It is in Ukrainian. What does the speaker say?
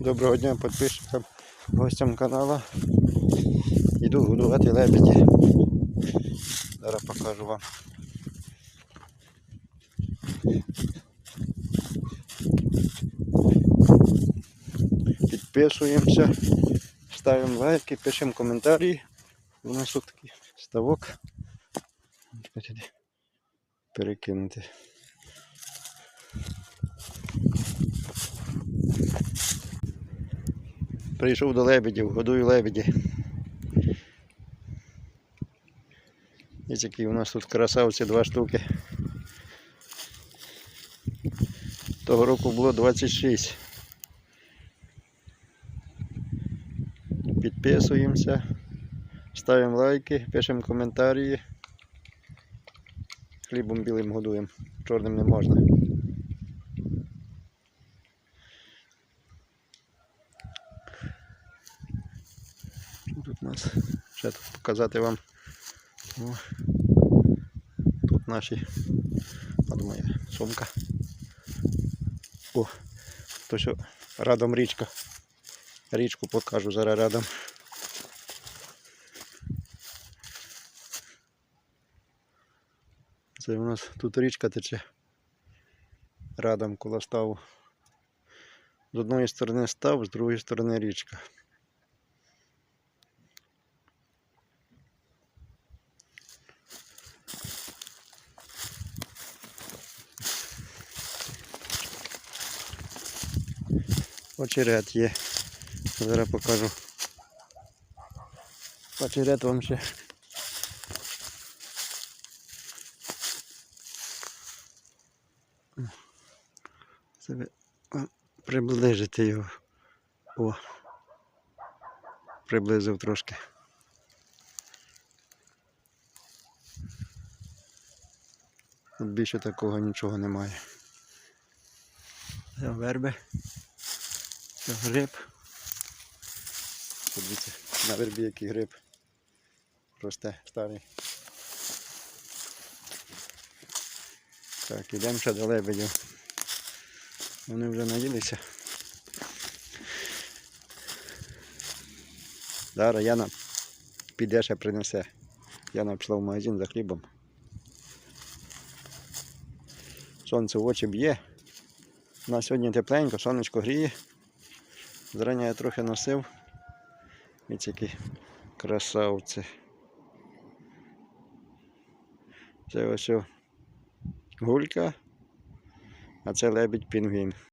Доброго дня підписчикам, гостям каналу. Іду годувати лебеді. Зараз покажу вам. Підписуємося, ставимо лайки, пишемо коментарі. У нас тут такий ставок. Перекинути. Прийшов до лебедів, годую лебеді. Ось які у нас тут красавці два штуки. Того року було 26. Підписуємося, ставимо лайки, пишемо коментарі. Хлібом білим годуємо, чорним не можна. У нас? Ще тут показати вам. О, тут наші, а думаю, сумка. О, то що радом річка. Річку покажу зараз рядом. Це у нас тут річка тече. Радом коло ставу. З одної сторони став, з другої сторони річка. Очерет є. Зараз покажу. Очерет вам ще. Це ви вам його. О. Приблизив трошки. Більше такого нічого немає. Це верби. Гриб. Подивіться, на вербі який гриб. Росте старий. Так, ідемо ще до лебедів. Вони вже наїлися. Зараз Яна піде ще принесе. Яна пішла в магазин за хлібом. Сонце в очі б'є. У нас сьогодні тепленько, сонечко гріє. Зрання я трохи носив. Ось які красавці. Це ось гулька, а це лебідь пінгвін.